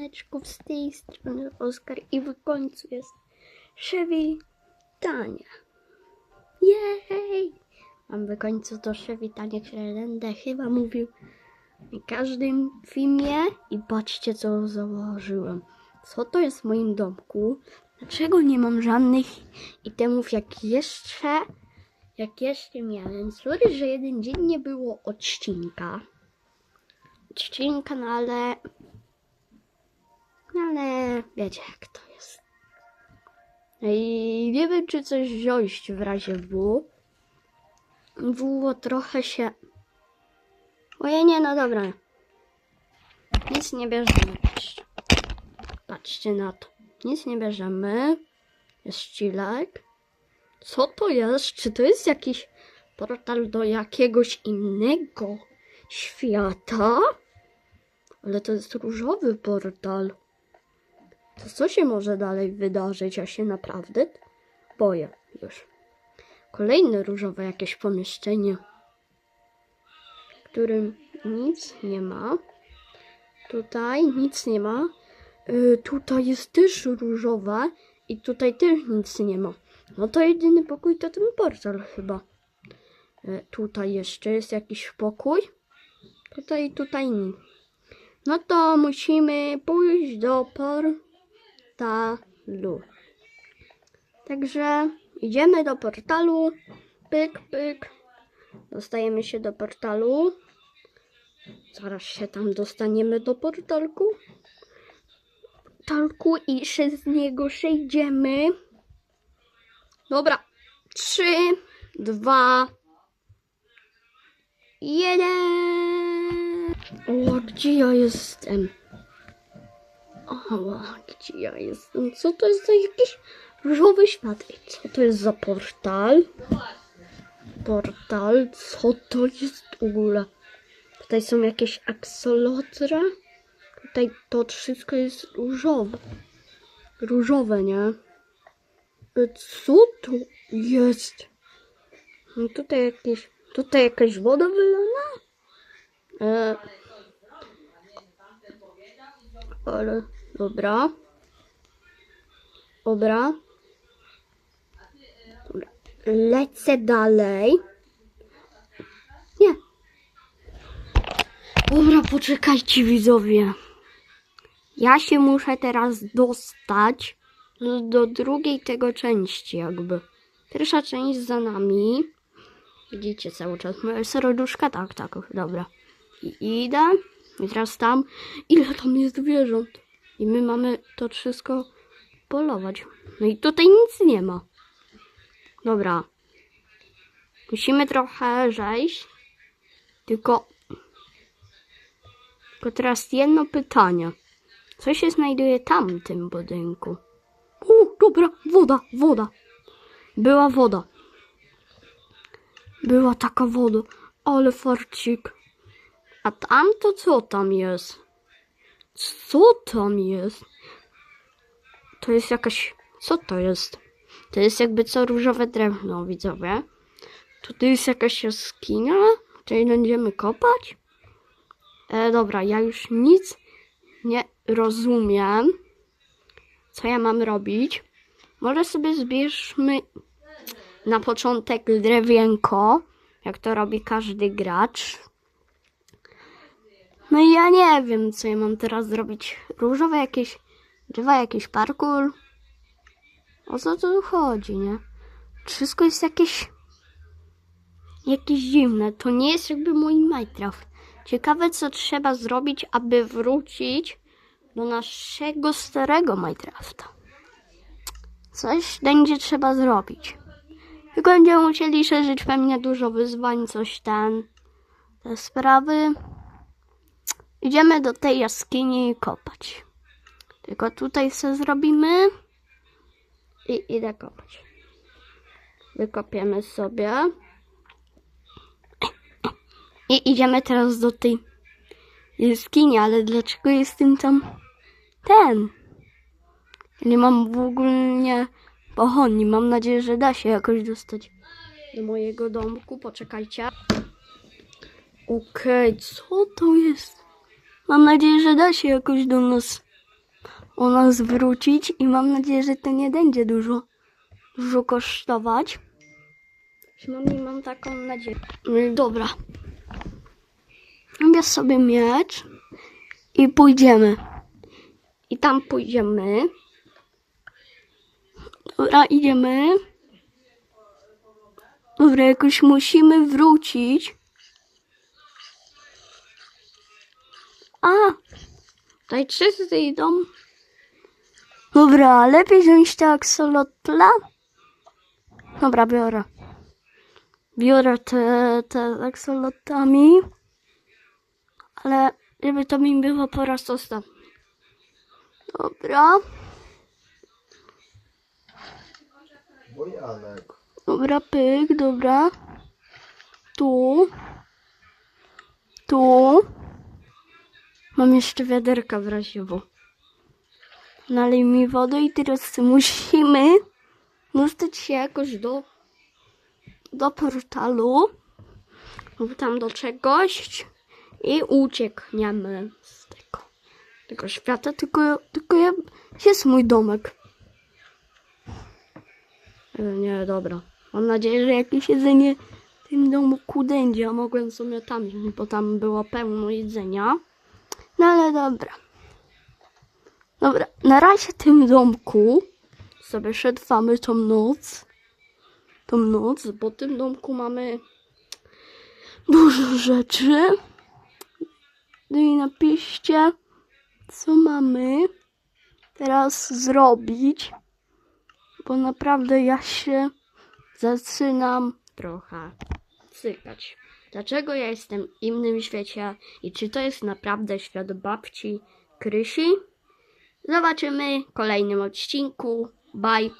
Siemaneczko, z tej strony Oskar i w końcu jest przywitanie. Jej! Mam w końcu to przywitanie, które będę chyba mówił w każdym filmie i patrzcie co założyłem. Co to jest w moim domku? Dlaczego nie mam żadnych itemów jak jeszcze, jak jeszcze miałem? Sorry, że jeden dzień nie było odcinka. Odcinka, no ale ale wiecie jak to jest. I nie wiem, czy coś wziąć w razie W. W trochę się... Ojej, nie, no dobra. Nic nie bierzemy. Patrzcie, patrzcie na to. Nic nie bierzemy. Jest ścilek. Co to jest? Czy to jest jakiś portal do jakiegoś innego świata? Ale to jest różowy portal. To co się może dalej wydarzyć? Ja się naprawdę boję już. Kolejne różowe jakieś pomieszczenie, w którym nic nie ma. Tutaj nic nie ma. Y, tutaj jest też różowa i tutaj też nic nie ma. No to jedyny pokój to ten portal chyba. Y, tutaj jeszcze jest jakiś pokój. Tutaj tutaj nic. No to musimy pójść do portalu. Także idziemy do portalu. Pyk, pyk. Dostajemy się do portalu. Zaraz się tam dostaniemy do portalku. Portalku i się z niego przejdziemy. Dobra. Trzy, dwa, jeden. O, gdzie ja jestem? O, gdzie ja jestem? Co to jest za jakiś różowy świat? Ej, Co to jest za portal? Portal? Co to jest w ogóle? Tutaj są jakieś aksolotra. Tutaj to wszystko jest różowe. Różowe, nie? E, Co to jest? No tutaj jakieś... Tutaj jakaś woda wylana? E, ale dobra. Dobra. Dobra. Lecę dalej. Nie. Dobra, poczekajcie widzowie. Ja się muszę teraz dostać do, drugiej tego części jakby. Pierwsza część za nami. Widzicie cały czas moje serduszka? Tak, tak, dobra. I idę. I teraz tam. Ile tam jest zwierząt? I my mamy to wszystko polować. No i tutaj nic nie ma. Dobra. Musimy trochę zejść. Tylko. Tylko teraz jedno pytanie. Co się znajduje tam w tym budynku? O, dobra, woda, woda. Była woda. Była taka woda. Ale farcik. A tam to co tam jest? Co tam jest? To jest jakaś. Co to jest? To jest jakby co różowe drewno, widzowie. Tutaj jest jakaś jaskinia? Czyli będziemy kopać? E, dobra, ja już nic nie rozumiem. Co ja mam robić? Może sobie zbierzmy na początek drewienko, jak to robi każdy gracz. No i ja nie wiem, co ja mam teraz zrobić. Różowe jakieś drzewa, jakiś parkour. O co tu chodzi, nie? Wszystko jest jakieś... Jakieś dziwne. To nie jest jakby mój Minecraft. Ciekawe, co trzeba zrobić, aby wrócić do naszego starego Minecrafta. Coś będzie trzeba zrobić. Tylko będziemy musieli szerzyć pewnie dużo wyzwań, coś ten, te sprawy. Idziemy do tej jaskini kopać. Tylko tutaj sobie zrobimy i idę kopać. Wykopiemy sobie. I idziemy teraz do tej jaskini, ale dlaczego jestem tam ten? Nie mam w ogóle pochodni. Mam nadzieję, że da się jakoś dostać do mojego domku. Poczekajcie. Okej, co to jest? Mam nadzieję, że da się jakoś do nas u nas wrócić i mam nadzieję, że to nie będzie dużo, dużo kosztować. Przynajmniej mam taką nadzieję. Dobra. Bierz sobie miecz i pójdziemy. I tam pójdziemy. Dobra, idziemy. Dobra, jakoś musimy wrócić. Tutaj wszyscy idą. Dobra, lepiej wziąć te aksolotla. Dobra, biorę. Biorę te, te aksolotami. Ale żeby to mi było po raz ostatni. Dobra. Dobra, pyk, dobra. Tu. Tu. Mam jeszcze wiaderka w razie W. Nalej mi wodę i teraz musimy dostać się jakoś do, do portalu. Lub tam do czegoś i uciekniemy z tego, tego świata. Tylko, tylko ja, jest mój domek. E, Nie, dobra. Mam nadzieję, że jakieś jedzenie w tym domku będzie. A mogłem sobie tam bo tam było pełno jedzenia. No ale dobra. Dobra, na razie w tym domku sobie przetrwamy tą noc. Tą noc, bo w tym domku mamy dużo rzeczy. No i napiszcie, co mamy teraz zrobić bo naprawdę ja się zaczynam trochę cykać. Dlaczego ja jestem w innym świecie i czy to jest naprawdę świat babci Krysi? Zobaczymy w kolejnym odcinku. Bye!